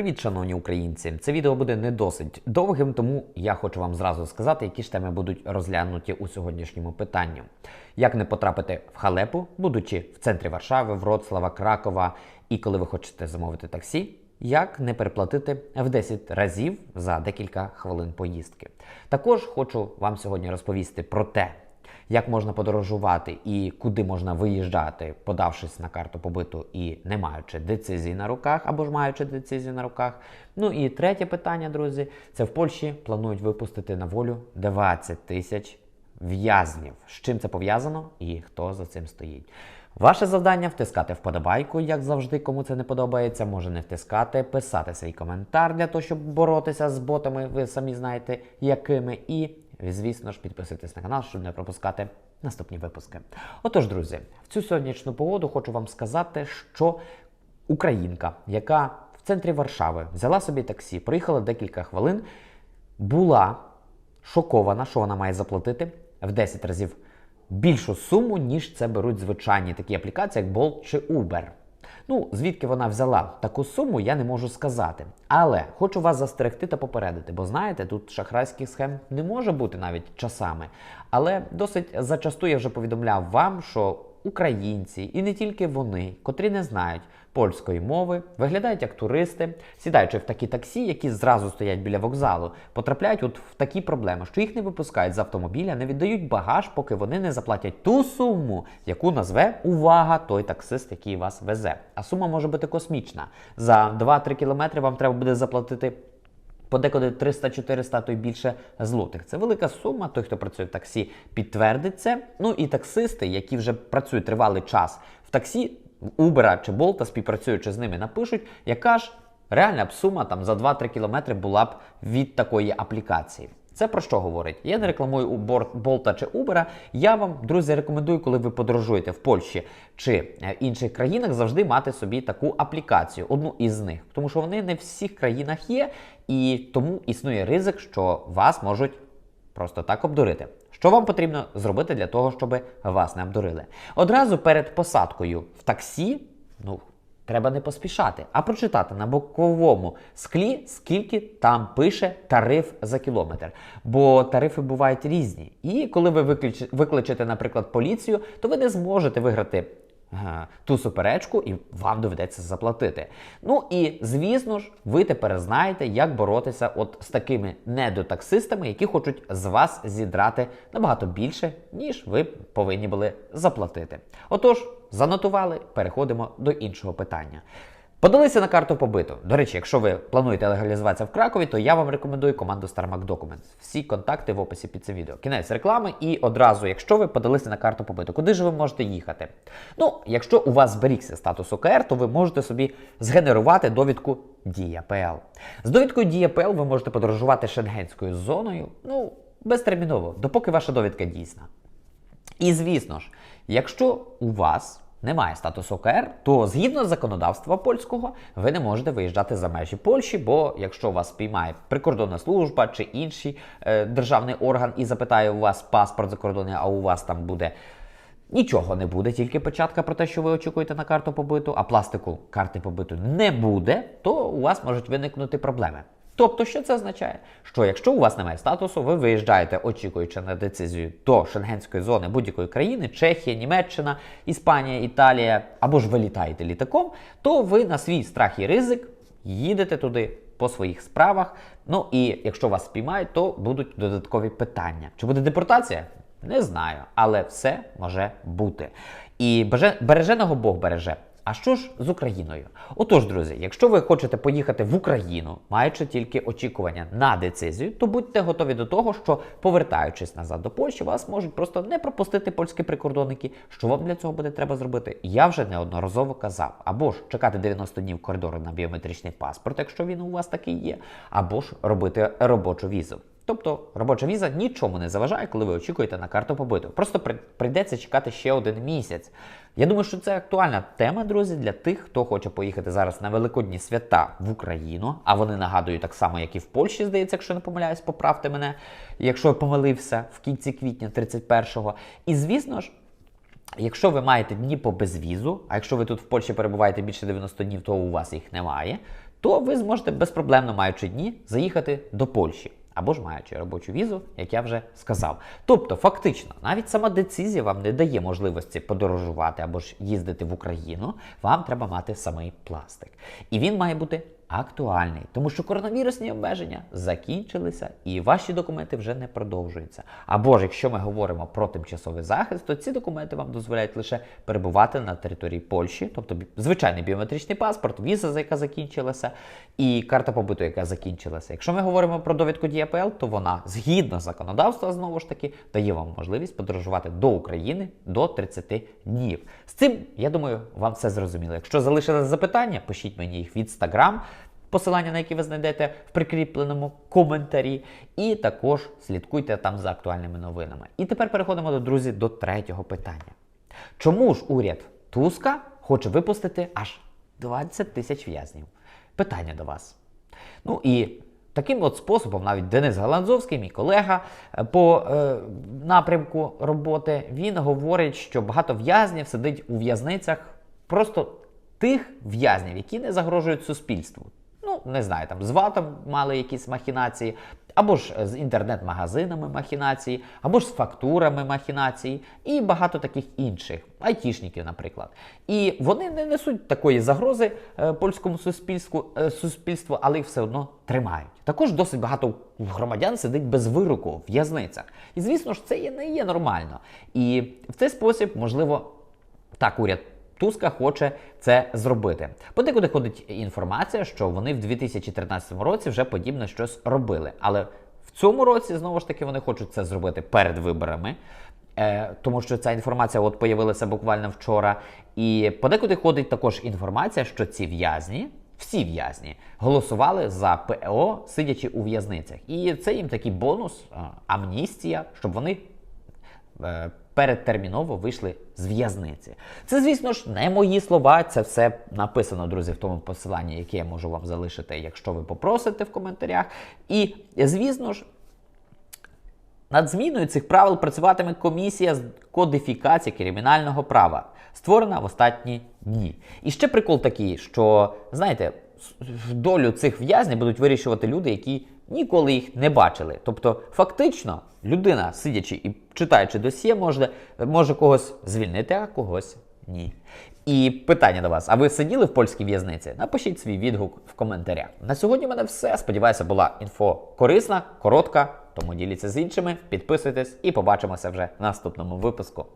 Привіт, шановні українці! Це відео буде не досить довгим, тому я хочу вам зразу сказати, які ж теми будуть розглянуті у сьогоднішньому питанні. Як не потрапити в халепу, будучи в центрі Варшави, Вроцлава, Кракова, і коли ви хочете замовити таксі, як не переплатити в 10 разів за декілька хвилин поїздки. Також хочу вам сьогодні розповісти про те, як можна подорожувати і куди можна виїжджати, подавшись на карту побиту і не маючи децизії на руках, або ж маючи децизію на руках. Ну і третє питання, друзі, це в Польщі планують випустити на волю 20 тисяч в'язнів. З чим це пов'язано і хто за цим стоїть? Ваше завдання втискати вподобайку, як завжди, кому це не подобається, може не втискати, писати свій коментар для того, щоб боротися з ботами, ви самі знаєте, якими. І, звісно ж, підписуйтесь на канал, щоб не пропускати наступні випуски. Отож, друзі, в цю сьогоднішню погоду хочу вам сказати, що українка, яка в центрі Варшави взяла собі таксі, проїхала декілька хвилин, була шокована, що вона має заплатити в 10 разів більшу суму, ніж це беруть звичайні такі аплікації, як Bolt чи Uber. Ну, звідки вона взяла таку суму, я не можу сказати. Але хочу вас застерегти та попередити, бо знаєте, тут шахрайських схем не може бути навіть часами. Але досить зачасту я вже повідомляв вам, що українці і не тільки вони, котрі не знають польської мови, виглядають як туристи, сідаючи в такі таксі, які зразу стоять біля вокзалу, потрапляють от в такі проблеми, що їх не випускають з автомобіля, не віддають багаж, поки вони не заплатять ту суму, яку назве увага той таксист, який вас везе. А сума може бути космічна. За 2-3 кілометри вам треба буде заплатити. Подекуди 300-400, то й більше злотих. Це велика сума. Той, хто працює в таксі, підтвердить це. Ну і таксисти, які вже працюють тривалий час в таксі, Uber чи Bolt, співпрацюючи з ними, напишуть, яка ж реальна б сума там за 2-3 кілометри була б від такої аплікації. Це про що говорить? Я не рекламую у Болта чи Uber. Я вам, друзі, рекомендую, коли ви подорожуєте в Польщі чи е, інших країнах, завжди мати собі таку аплікацію, одну із них. Тому що вони не в всіх країнах є, і тому існує ризик, що вас можуть просто так обдурити. Що вам потрібно зробити для того, щоб вас не обдурили? Одразу перед посадкою в таксі, ну. Треба не поспішати, а прочитати на боковому склі, скільки там пише тариф за кілометр. Бо тарифи бувають різні. І коли ви викличете, наприклад, поліцію, то ви не зможете виграти ту суперечку, і вам доведеться заплатити. Ну і звісно ж, ви тепер знаєте, як боротися от з такими недотаксистами, які хочуть з вас зідрати набагато більше, ніж ви повинні були заплатити. Отож, занотували, переходимо до іншого питання. Подалися на карту побиту. До речі, якщо ви плануєте легалізуватися в Кракові, то я вам рекомендую команду StarMac Documents. Всі контакти в описі під цим відео. Кінець реклами і одразу, якщо ви подалися на карту побиту, куди ж ви можете їхати? Ну, якщо у вас зберігся статус ОКР, то ви можете собі згенерувати довідку Дія.ПЛ. З довідкою Дія.ПЛ ви можете подорожувати шенгенською зоною, ну, безтерміново, допоки ваша довідка дійсна. І звісно ж, якщо у вас немає статусу ОКР, то згідно законодавства польського ви не можете виїжджати за межі Польщі, бо якщо вас спіймає прикордонна служба чи інший е, державний орган і запитає у вас паспорт закордонний, а у вас там буде. Нічого не буде, тільки початка про те, що ви очікуєте на карту побиту, а пластику карти побиту не буде, то у вас можуть виникнути проблеми. Тобто, що це означає? Що якщо у вас немає статусу, ви виїжджаєте, очікуючи на децизію до шенгенської зони будь-якої країни, Чехія, Німеччина, Іспанія, Італія, або ж ви літаєте літаком, то ви на свій страх і ризик їдете туди по своїх справах. Ну і якщо вас спіймають, то будуть додаткові питання. Чи буде депортація? Не знаю, але все може бути. І береженого Бог береже. А що ж з Україною? Отож, друзі, якщо ви хочете поїхати в Україну, маючи тільки очікування на децизію, то будьте готові до того, що повертаючись назад до Польщі, вас можуть просто не пропустити польські прикордонники. Що вам для цього буде треба зробити? Я вже неодноразово казав, або ж чекати 90 днів коридору на біометричний паспорт, якщо він у вас такий є, або ж робити робочу візу. Тобто робоча віза нічому не заважає, коли ви очікуєте на карту побиту. Просто прийдеться чекати ще один місяць. Я думаю, що це актуальна тема, друзі, для тих, хто хоче поїхати зараз на великодні свята в Україну. А вони нагадують так само, як і в Польщі, здається, якщо не помиляюсь, поправте мене, якщо я помилився в кінці квітня 31-го. І звісно ж. Якщо ви маєте дні по безвізу, а якщо ви тут в Польщі перебуваєте більше 90 днів, то у вас їх немає, то ви зможете безпроблемно, маючи дні, заїхати до Польщі. Або ж маючи робочу візу, як я вже сказав. Тобто, фактично, навіть сама децизія вам не дає можливості подорожувати або ж їздити в Україну. Вам треба мати самий пластик. І він має бути актуальний, тому що коронавірусні обмеження закінчилися і ваші документи вже не продовжуються. Або ж якщо ми говоримо про тимчасовий захист, то ці документи вам дозволяють лише перебувати на території Польщі, тобто звичайний біометричний паспорт, віза, за яка закінчилася, і карта побуту, яка закінчилася. Якщо ми говоримо про довідку ДІАПЛ, то вона згідно законодавства знову ж таки дає вам можливість подорожувати до України до 30 днів. З цим я думаю, вам все зрозуміло. Якщо залишились запитання, пишіть мені їх в інстаграм. Посилання на які ви знайдете в прикріпленому коментарі, і також слідкуйте там за актуальними новинами. І тепер переходимо до друзі до третього питання. Чому ж уряд Туска хоче випустити аж 20 тисяч в'язнів? Питання до вас. Ну і таким от способом навіть Денис Галанзовський, мій колега е, по е, напрямку роботи, він говорить, що багато в'язнів сидить у в'язницях просто тих в'язнів, які не загрожують суспільству. Не знаю, там з ватом мали якісь махінації, або ж з інтернет-магазинами махінації, або ж з фактурами махінації, і багато таких інших, айтішників, наприклад. І вони не несуть такої загрози е, польському суспільству, е, суспільству, але їх все одно тримають. Також досить багато громадян сидить без вироку в в'язницях. І звісно ж, це не є нормально. І в цей спосіб, можливо, так уряд Туска хоче це зробити. Подекуди ходить інформація, що вони в 2013 році вже подібне щось робили. Але в цьому році знову ж таки вони хочуть це зробити перед виборами. Е, тому що ця інформація от появилася буквально вчора. І подекуди ходить також інформація, що ці в'язні, всі в'язні, голосували за ПО, сидячи у в'язницях. І це їм такий бонус, е, амністія, щоб вони передтерміново вийшли з в'язниці. Це, звісно ж, не мої слова. Це все написано, друзі, в тому посиланні, яке я можу вам залишити, якщо ви попросите в коментарях. І, звісно ж, над зміною цих правил працюватиме комісія з кодифікації кримінального права, створена в останні дні. І ще прикол такий, що знаєте, долю цих в'язнів будуть вирішувати люди, які ніколи їх не бачили. Тобто, фактично, людина, сидячи і читаючи досьє, може, може когось звільнити, а когось ні. І питання до вас: а ви сиділи в польській в'язниці? Напишіть свій відгук в коментарях. На сьогодні в мене все. Сподіваюся, була інфо корисна, коротка. Тому діліться з іншими, підписуйтесь і побачимося вже в наступному випуску.